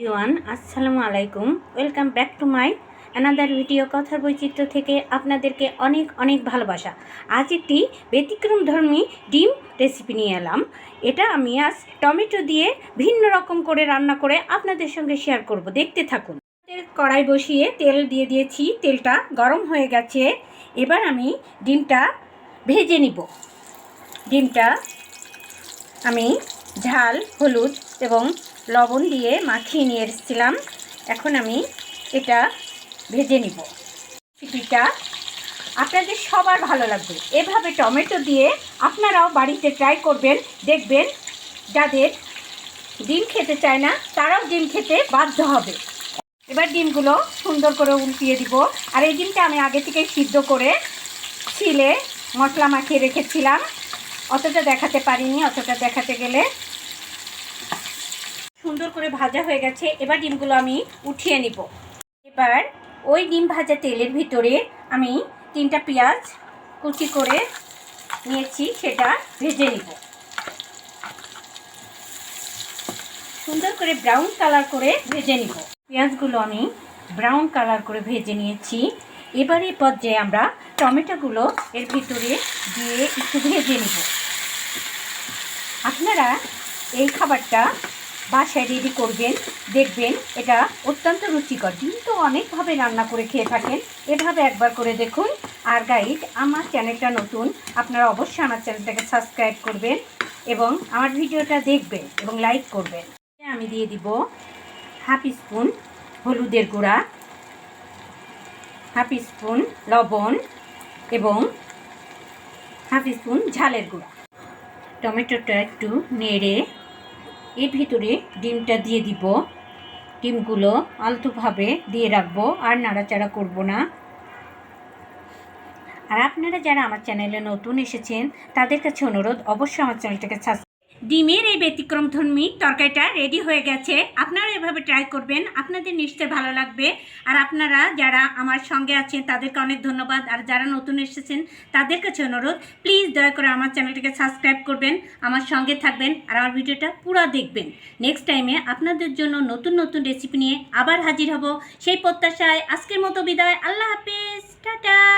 Everyone, আসসালামু আলাইকুম। Welcome back to my another video কথার বৈচিত্র্য থেকে আপনাদেরকে অনেক অনেক ভালোবাসা। আজ একটি ব্যতিক্রম ধর্মী ডিম রেসিপি নিয়ে এলাম। এটা আমি আজ টমেটো দিয়ে ভিন্ন রকম করে রান্না করে আপনাদের সঙ্গে শেয়ার করব। দেখতে থাকুন। কড়াই বসিয়ে তেল দিয়ে দিয়েছি। তেলটা গরম হয়ে গেছে। এবার আমি ডিমটা ভেজে নিব। ডিমটা আমি ঝাল, হলুদ এবং লবণ দিয়ে মাখিয়ে নিয়ে এসেছিলাম। এখন আমি এটা ভেজে নিব। রেসিপিটা আপনাদের সবার ভালো লাগবে। এভাবে টমেটো দিয়ে আপনারাও বাড়িতে ট্রাই করবেন, দেখবেন যাদের ডিম খেতে চায় না, তারাও ডিম খেতে বাধ্য হবে। এবার ডিমগুলো সুন্দর করে উল্টিয়ে দিব। আর এই ডিমটা আমি আগে থেকে সিদ্ধ করে ছিলে মশলা মাখিয়ে রেখেছিলাম। অতটা দেখাতে পারিনি, অতটা দেখাতে গেলে সুন্দর করে ভাজা হয়ে গেছে, এবার ডিমগুলো আমি উঠিয়ে নিব। এবার ওই ডিম ভাজা তেলের ভিতরে আমি তিনটা পেঁয়াজ কুচি করে নিয়েছি, সেটা ভেজে নিব। সুন্দর করে ব্রাউন কালার করে ভেজে নিব। পেঁয়াজগুলো আমি ব্রাউন কালার করে ভেজে নিয়েছি। এবারে পর্যায়ে আমরা টমেটোগুলো এর ভিতরে দিয়ে একটু ভেজে নিব। আপনারা এই খাবারটা বাসায় রেডি করবেন, দেখবেন এটা অত্যন্ত রুচিকর। ডিম তো অনেকভাবে রান্না করে খেয়ে থাকেন। এভাবে একবার করে দেখুন। আর গাইড আমার চ্যানেলটা নতুন, আপনারা অবশ্যই আমার চ্যানেলটাকে সাবস্ক্রাইব করবেন এবং আমার ভিডিওটা দেখবেন এবং লাইক করবেন। আমি দিয়ে দিব হাফ স্পুন হলুদের গুঁড়া হাফ স্পুন লবণ এবং হাফ স্পুন ঝালের গুঁড়া। টমেটোটা একটু নেড়ে এর ভিতরে ডিমটা দিয়ে দিব। ডিমগুলো আলতোভাবে দিয়ে রাখব, আর নাড়াচাড়া করব না। আর আপনারা যারা আমার চ্যানেলে নতুন এসেছেন, তাদের কাছে অনুরোধ, অবশ্যই আমার চ্যানেলটাকে সাবস্ক্রাইব ডিমের এই ব্যতিক্রম ধর্মী তরকারিটা রেডি হয়ে গেছে। আপনারা এভাবে ট্রাই করবেন, আপনাদের নিশ্চয় ভালো লাগবে। আর আপনারা যারা আমার সঙ্গে আছেন, তাদেরকে অনেক ধন্যবাদ। আর যারা নতুন এসেছেন, তাদের কাছে অনুরোধ প্লিজ দয়া করে আমার চ্যানেলটিকে সাবস্ক্রাইব করবেন, আমার সঙ্গে থাকবেন, আর আমার ভিডিওটা পুরো দেখবেন। নেক্সট টাইমে আপনাদের জন্য নতুন নতুন রেসিপি নিয়ে আবার হাজির হব। সেই প্রত্যাশায় আজকের মতো বিদায়। আল্লাহ হাফিজ। টাটা।